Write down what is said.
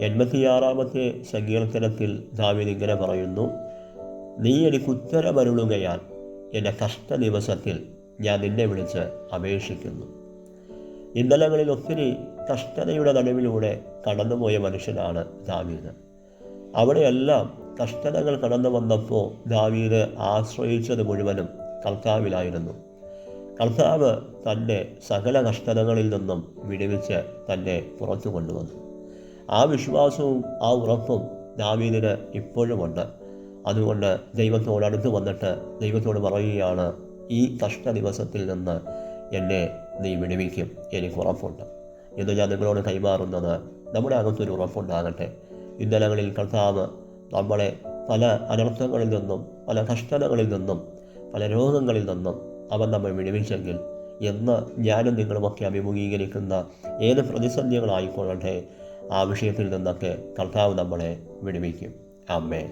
എൺപത്തിയാറാമത്തെ സങ്കീർത്തനത്തിൽ ദാവീദ് ഇങ്ങനെ പറയുന്നു നീ എനിക്ക് ഉത്തരമരുളുകയാൽ എന്റെ കഷ്ട ദിവസത്തിൽ ഞാൻ നിന്നെ വിളിച്ച് അപേക്ഷിക്കുന്നു. ഇന്നലകളിൽ ഒത്തിരി കഷ്ടതയുടെ നടുവിലൂടെ കടന്നുപോയ മനുഷ്യനാണ് ദാവീദ്. അവിടെയെല്ലാം കഷ്ടതകൾ കടന്നു വന്നപ്പോൾ ദാവീദ് ആശ്രയിച്ചത് മുഴുവനും കർത്താവിലായിരുന്നു കർത്താവ് തന്റെ സകല കഷ്ടതകളിൽ നിന്നും വിടുവിച്ച് തന്നെ പുറത്തു കൊണ്ടുവന്നു. ആ വിശ്വാസവും ആ ഉറപ്പും ദാവീദിന് ഇപ്പോഴുമുണ്ട്. അതുകൊണ്ട് ദൈവത്തോട് അടുത്ത് വന്നിട്ട് ദൈവത്തോട് പറയുകയാണ് ഈ കഷ്ട ദിവസത്തിൽ നിന്ന് എന്നെ നീ വിടുവിക്കും. എനിക്ക് ഉറപ്പുണ്ട്. എന്ന് ഞാൻ നിങ്ങളോട് കൈമാറുന്നത് നമ്മുടെ അകത്തൊരു ഉറപ്പുണ്ടാകട്ടെ. ഇന്നലകളിൽ കർത്താവ് നമ്മളെ പല അനർത്ഥങ്ങളിൽ നിന്നും പല കഷ്ടതകളിൽ നിന്നും പല രോഗങ്ങളിൽ നിന്നും അവൻ നമ്മെ വിടുവിച്ചെങ്കിൽ എന്ന് ഞാനും നിങ്ങളുമൊക്കെ അഭിമുഖീകരിക്കുന്ന ഏത് പ്രതിസന്ധികളായിക്കൊള്ളട്ടെ ആ വിഷയത്തിൽ നിന്നൊക്കെ കർത്താവ് നമ്മളെ വിടുവിക്കും. അമ്മേ